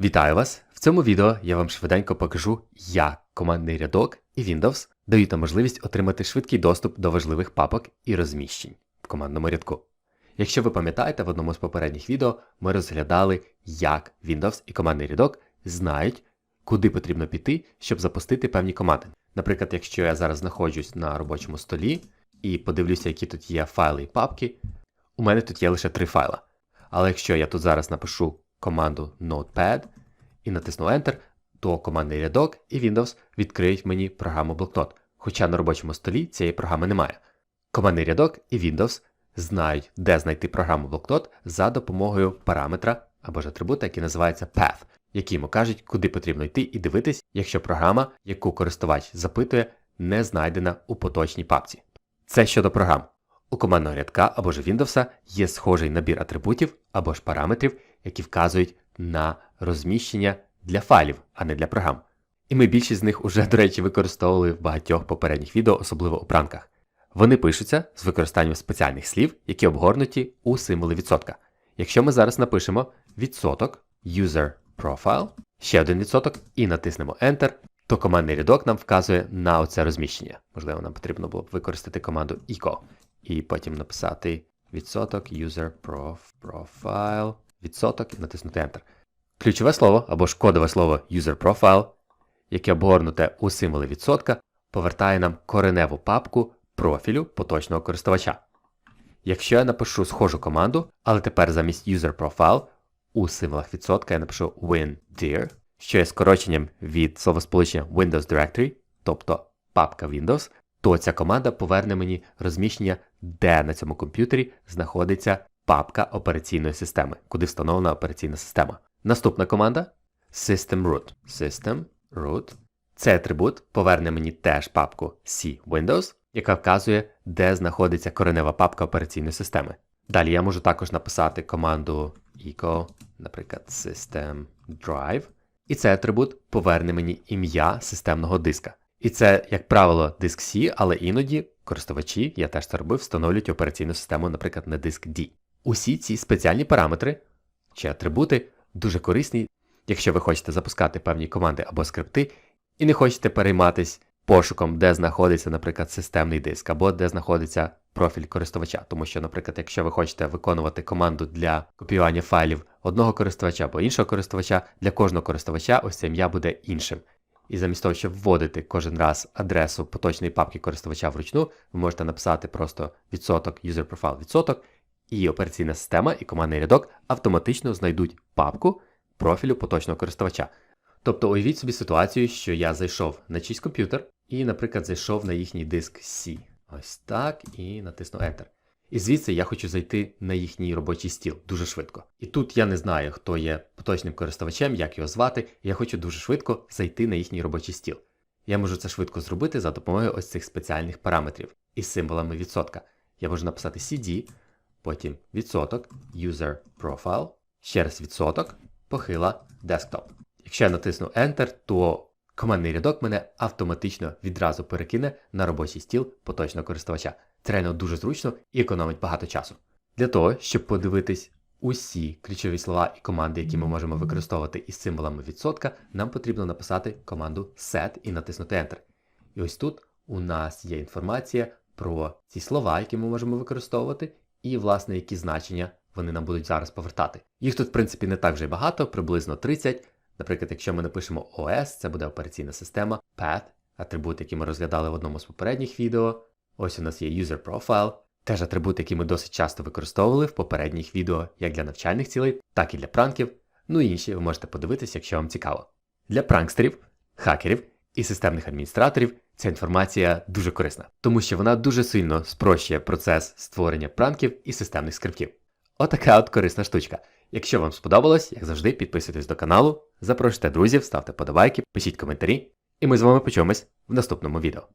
Вітаю вас! В цьому відео я вам швиденько покажу, як командний рядок і Windows дають нам можливість отримати швидкий доступ до важливих папок і розміщень в командному рядку. Якщо ви пам'ятаєте, в одному з попередніх відео ми розглядали, як Windows і командний рядок знають, куди потрібно піти, щоб запустити певні команди. Наприклад, якщо я зараз знаходжусь на робочому столі і подивлюся, які тут є файли і папки, у мене тут є лише три файла. Але якщо я тут зараз напишу команду Notepad і натисну Enter, то командний рядок і Windows відкриють мені програму блокнот. Хоча на робочому столі цієї програми немає. Командний рядок і Windows знають, де знайти програму блокнот за допомогою параметра або ж атрибута, який називається Path, який йому кажуть, куди потрібно йти і дивитись, якщо програма, яку користувач запитує, не знайдена у поточній папці. Це щодо програм. У командного рядка або ж Windows є схожий набір атрибутів або ж параметрів, які вказують на розміщення для файлів, а не для програм. І ми більшість з них уже, до речі, використовували в багатьох попередніх відео, особливо у пранках. Вони пишуться з використанням спеціальних слів, які обгорнуті у символи відсотка. Якщо ми зараз напишемо відсоток user profile, ще один відсоток і натиснемо Enter, то командний рядок нам вказує на оце розміщення. Можливо, нам потрібно було б використати команду echo і потім написати відсоток user prof, profile, відсоток і натиснути Enter. Ключове слово або ж кодове слово user profile, яке обгорнуте у символи відсотка, повертає нам кореневу папку профілю поточного користувача. Якщо я напишу схожу команду, але тепер замість user profile у символах відсотка я напишу windir, що є скороченням від словосполучення Windows Directory, тобто папка Windows, то ця команда поверне мені розміщення, де на цьому комп'ютері знаходиться папка операційної системи, куди встановлена операційна система. Наступна команда System Root. System Root. Цей атрибут поверне мені теж папку C Windows, яка вказує, де знаходиться коренева папка операційної системи. Далі я можу також написати команду echo, наприклад, System Drive. І цей атрибут поверне мені ім'я системного диска. І це, як правило, диск C, але іноді користувачі, я теж це робив, встановлюють операційну систему, наприклад, на диск D. Усі ці спеціальні параметри чи атрибути дуже корисні, якщо ви хочете запускати певні команди або скрипти, і не хочете перейматись пошуком, де знаходиться, наприклад, системний диск, або де знаходиться профіль користувача. Тому що, наприклад, якщо ви хочете виконувати команду для копіювання файлів одного користувача або іншого користувача, для кожного користувача ось це ім'я буде іншим. І замість того, щоб вводити кожен раз адресу поточної папки користувача вручну, ви можете написати просто відсоток user profile відсоток, і операційна система і командний рядок автоматично знайдуть папку профілю поточного користувача. Тобто уявіть собі ситуацію, що я зайшов на чийсь комп'ютер і, наприклад, зайшов на їхній диск C. Ось так, і натиснув Enter. І звідси я хочу зайти на їхній робочий стіл дуже швидко. І тут я не знаю, хто є поточним користувачем, як його звати, я хочу дуже швидко зайти на їхній робочий стіл. Я можу це швидко зробити за допомогою ось цих спеціальних параметрів із символами відсотка. Я можу написати CD, потім відсоток, user profile, ще раз відсоток, похила desktop. Якщо я натисну Enter, то командний рядок мене автоматично відразу перекине на робочий стіл поточного користувача. Це реально дуже зручно і економить багато часу. Для того, щоб подивитись усі ключові слова і команди, які ми можемо використовувати із символами відсотка, нам потрібно написати команду set і натиснути Enter. І ось тут у нас є інформація про ці слова, які ми можемо використовувати, і, власне, які значення вони нам будуть зараз повертати. Їх тут, в принципі, не так вже й багато, приблизно 30. Наприклад, якщо ми напишемо OS, це буде операційна система, Path, атрибут, який ми розглядали в одному з попередніх відео. Ось у нас є User Profile, теж атрибут, який ми досить часто використовували в попередніх відео як для навчальних цілей, так і для пранків. Ну і інші ви можете подивитися, якщо вам цікаво. Для пранкстерів, хакерів і системних адміністраторів ця інформація дуже корисна, тому що вона дуже сильно спрощує процес створення пранків і системних скриптів. Отака от корисна штучка. Якщо вам сподобалось, як завжди, підписуйтесь до каналу, запрошуйте друзів, ставте подобайки, пишіть коментарі, і ми з вами почуємось в наступному відео.